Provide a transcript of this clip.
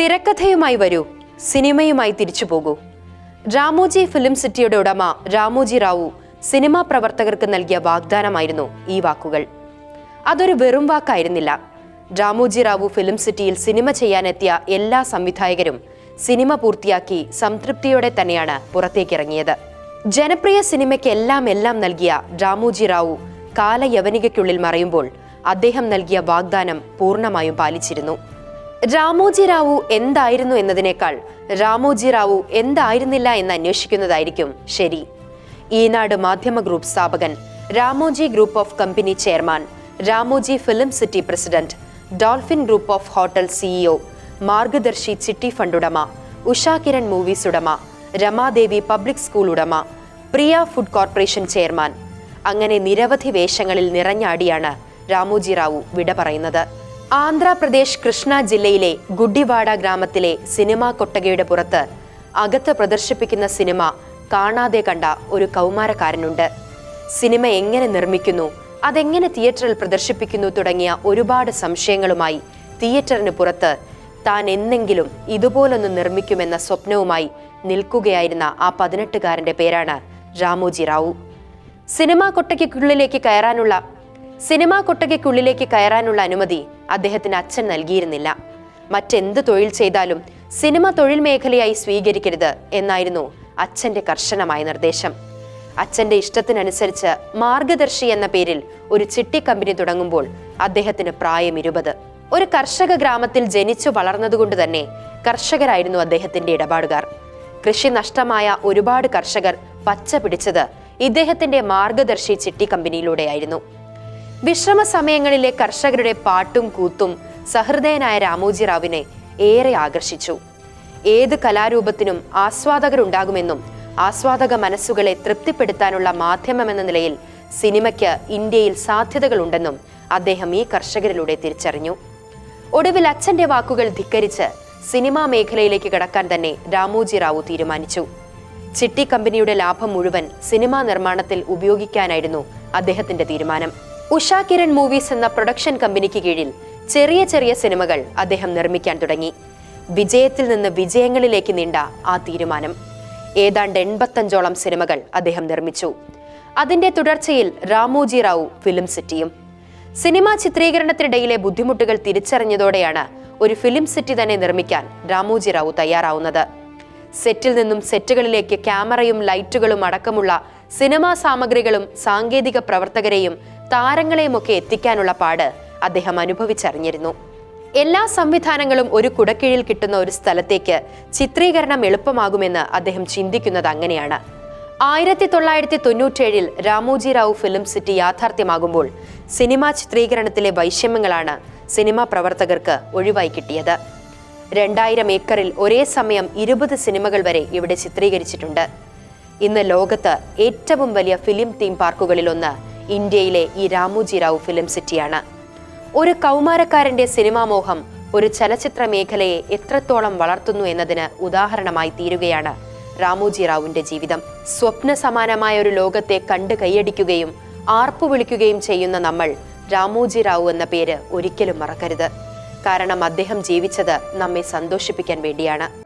തിരക്കഥയുമായി വരൂ. സിനിമയുമായി തിരിച്ചു പോകൂ. രാമോജി ഫിലിം സിറ്റിയുടെ ഉടമ രാമോജി റാവു സിനിമാ പ്രവർത്തകർക്ക് നൽകിയ വാഗ്ദാനമായിരുന്നു ഈ വാക്കുകൾ. അതൊരു വെറും വാക്കായിരുന്നില്ല. രാമോജി റാവു ഫിലിം സിറ്റിയിൽ സിനിമ ചെയ്യാനെത്തിയ എല്ലാ സംവിധായകരും സിനിമ പൂർത്തിയാക്കി സംതൃപ്തിയോടെ തന്നെയാണ് പുറത്തേക്കിറങ്ങിയത്. ജനപ്രിയ സിനിമയ്ക്ക് എല്ലാം എല്ലാം നൽകിയ രാമോജി റാവു കാലയവനികയ്ക്കുള്ളിൽ മറയുമ്പോൾ അദ്ദേഹം നൽകിയ വാഗ്ദാനം പൂർണമായും പാലിച്ചിരുന്നു. രാമോജി റാവു എന്തായിരുന്നു എന്നതിനേക്കാൾ രാമോജി റാവു എന്തായിരുന്നില്ല എന്ന് അന്വേഷിക്കുന്നതായിരിക്കും ശരി. ഈനാട് മാധ്യമ ഗ്രൂപ്പ് സ്ഥാപകൻ Ramoji group of company chairman Ramoji film city president dolphin group of hotel CEO Margadarsi Chitti fund ഉടമ ഉഷാ കിരൺ മൂവീസ് ഉടമ രമാദേവി പബ്ലിക് സ്കൂൾ ഉടമ പ്രിയ ഫുഡ് കോർപ്പറേഷൻ ചെയർമാൻ. അങ്ങനെ നിരവധി വേഷങ്ങളിൽ നിറഞ്ഞാടിയാണ് രാമോജി റാവു വിട പറയുന്നത്. ആന്ധ്രാപ്രദേശ് കൃഷ്ണ ജില്ലയിലെ ഗുഡിവാഡ ഗ്രാമത്തിലെ സിനിമാ കൊട്ടകയുടെ പുറത്ത് അകത്ത് പ്രദർശിപ്പിക്കുന്ന സിനിമ കാണാതെ കണ്ട ഒരു കൗമാരക്കാരനുണ്ട്. സിനിമ എങ്ങനെ നിർമ്മിക്കുന്നു അതെങ്ങനെ തിയേറ്ററിൽ പ്രദർശിപ്പിക്കുന്നു തുടങ്ങിയ ഒരുപാട് സംശയങ്ങളുമായി തിയേറ്ററിന് പുറത്ത് താൻ എന്നെങ്കിലും ഇതുപോലൊന്ന് നിർമ്മിക്കുമെന്ന സ്വപ്നവുമായി നിൽക്കുകയായിരുന്ന ആ പതിനെട്ടുകാരന്റെ പേരാണ് രാമോജി റാവു. സിനിമാ കൊട്ടയ്ക്കുള്ളിലേക്ക് കയറാനുള്ള സിനിമാ കൊട്ടകയ്ക്കുള്ളിലേക്ക് കയറാനുള്ള അനുമതി അദ്ദേഹത്തിന് അച്ഛൻ നൽകിയിരുന്നില്ല. മറ്റെന്ത് തൊഴിൽ ചെയ്താലും സിനിമ തൊഴിൽ മേഖലയായി സ്വീകരിക്കരുത് എന്നായിരുന്നു അച്ഛന്റെ കർശനമായ നിർദ്ദേശം. അച്ഛന്റെ ഇഷ്ടത്തിനനുസരിച്ച് മാർഗദർശി എന്ന പേരിൽ ഒരു ചിട്ടി കമ്പനി തുടങ്ങുമ്പോൾ അദ്ദേഹത്തിന് പ്രായം ഇരുപത്. ഒരു കർഷക ഗ്രാമത്തിൽ ജനിച്ചു വളർന്നതുകൊണ്ട് തന്നെ കർഷകരായിരുന്നു അദ്ദേഹത്തിന്റെ ഇടപാടുകാർ. കൃഷി നഷ്ടമായ ഒരുപാട് കർഷകർ പച്ച പിടിച്ചത് ഇദ്ദേഹത്തിന്റെ മാർഗദർശി ചിട്ടി കമ്പനിയിലൂടെയായിരുന്നു. വിശ്രമ സമയങ്ങളിലെ കർഷകരുടെ പാട്ടും കൂത്തും സഹൃദയനായ രാമോജി റാവിനെ ഏറെ ആകർഷിച്ചു. ഏത് കലാരൂപത്തിനും ആസ്വാദകരുണ്ടാകുമെന്നും ആസ്വാദക മനസ്സുകളെ തൃപ്തിപ്പെടുത്താനുള്ള മാധ്യമമെന്ന നിലയിൽ സിനിമയ്ക്ക് ഇന്ത്യയിൽ സാധ്യതകളുണ്ടെന്നും അദ്ദേഹം ഈ കർഷകരിലൂടെ തിരിച്ചറിഞ്ഞു. ഒടുവിൽ അച്ഛന്റെ വാക്കുകൾ ധിക്കരിച്ച് സിനിമാ മേഖലയിലേക്ക് കടക്കാൻ തന്നെ രാമോജി റാവു തീരുമാനിച്ചു. ചിട്ടി കമ്പനിയുടെ ലാഭം മുഴുവൻ സിനിമാ നിർമ്മാണത്തിൽ ഉപയോഗിക്കാനായിരുന്നു അദ്ദേഹത്തിന്റെ തീരുമാനം. ഉഷാ കിരൺ മൂവീസ് എന്ന പ്രൊഡക്ഷൻ കമ്പനിക്ക് കീഴിൽ ചെറിയ ചെറിയ സിനിമകൾ അദ്ദേഹം നിർമ്മിക്കാൻ തുടങ്ങി. വിജയത്തിൽ നിന്ന് വിജയങ്ങളിലേക്ക് നീണ്ട ആ തീരുമാനം. ഏതാണ്ട് എൺപത്തഞ്ചോളം സിനിമകൾ അദ്ദേഹം നിർമ്മിച്ചു. അതിന്റെ തുടർച്ചയിൽ രാമോജി റാവു ഫിലിം സിറ്റിയും. സിനിമാ ചിത്രീകരണത്തിനിടയിലെ ബുദ്ധിമുട്ടുകൾ തിരിച്ചറിഞ്ഞതോടെയാണ് ഒരു ഫിലിം സിറ്റി തന്നെ നിർമ്മിക്കാൻ രാമോജി റാവു തയ്യാറാവുന്നത്. സെറ്റിൽ നിന്നും സെറ്റുകളിലേക്ക് ക്യാമറയും ലൈറ്റുകളും അടക്കമുള്ള സിനിമാ സാമഗ്രികളും സാങ്കേതിക പ്രവർത്തകരെയും താരങ്ങളെയുമൊക്കെ എത്തിക്കാനുള്ള പാട് അദ്ദേഹം അനുഭവിച്ചറിഞ്ഞിരുന്നു. എല്ലാ സംവിധാനങ്ങളും ഒരു കുടക്കീഴിൽ കിട്ടുന്ന ഒരു സ്ഥലത്തേക്ക് ചിത്രീകരണം എളുപ്പമാകുമെന്ന് അദ്ദേഹം ചിന്തിക്കുന്നത് അങ്ങനെയാണ്. ആയിരത്തി തൊള്ളായിരത്തി തൊണ്ണൂറ്റേഴിൽ രാമോജി റാവു ഫിലിം സിറ്റി യാഥാർത്ഥ്യമാകുമ്പോൾ സിനിമാ ചിത്രീകരണത്തിലെ വൈഷമ്യങ്ങളാണ് സിനിമാ പ്രവർത്തകർക്ക് ഒഴിവായി കിട്ടിയത്. രണ്ടായിരം ഏക്കറിൽ ഒരേ സമയം ഇരുപത് സിനിമകൾ വരെ ഇവിടെ ചിത്രീകരിച്ചിട്ടുണ്ട്. ഇന്ന് ലോകത്ത് ഏറ്റവും വലിയ ഫിലിം തീം പാർക്കുകളിലൊന്ന് ഇന്ത്യയിലെ ഈ രാമോജി റാവു ഫിലിം സിറ്റിയാണ്. ഒരു കൗമാരക്കാരന്റെ സിനിമാ മോഹം ഒരു ചലച്ചിത്ര മേഖലയെ എത്രത്തോളം വളർത്തുന്നു എന്നതിന് ഉദാഹരണമായി തീരുകയാണ് രാമോജി റാവുവിന്റെ ജീവിതം. സ്വപ്ന സമാനമായ ഒരു ലോകത്തെ കണ്ട് കൈയടിക്കുകയും ആർപ്പു വിളിക്കുകയും ചെയ്യുന്ന നമ്മൾ രാമോജി റാവു എന്ന പേര് ഒരിക്കലും മറക്കരുത്. കാരണം അദ്ദേഹം ജീവിച്ചത് നമ്മെ സന്തോഷിപ്പിക്കാൻ വേണ്ടിയാണ്.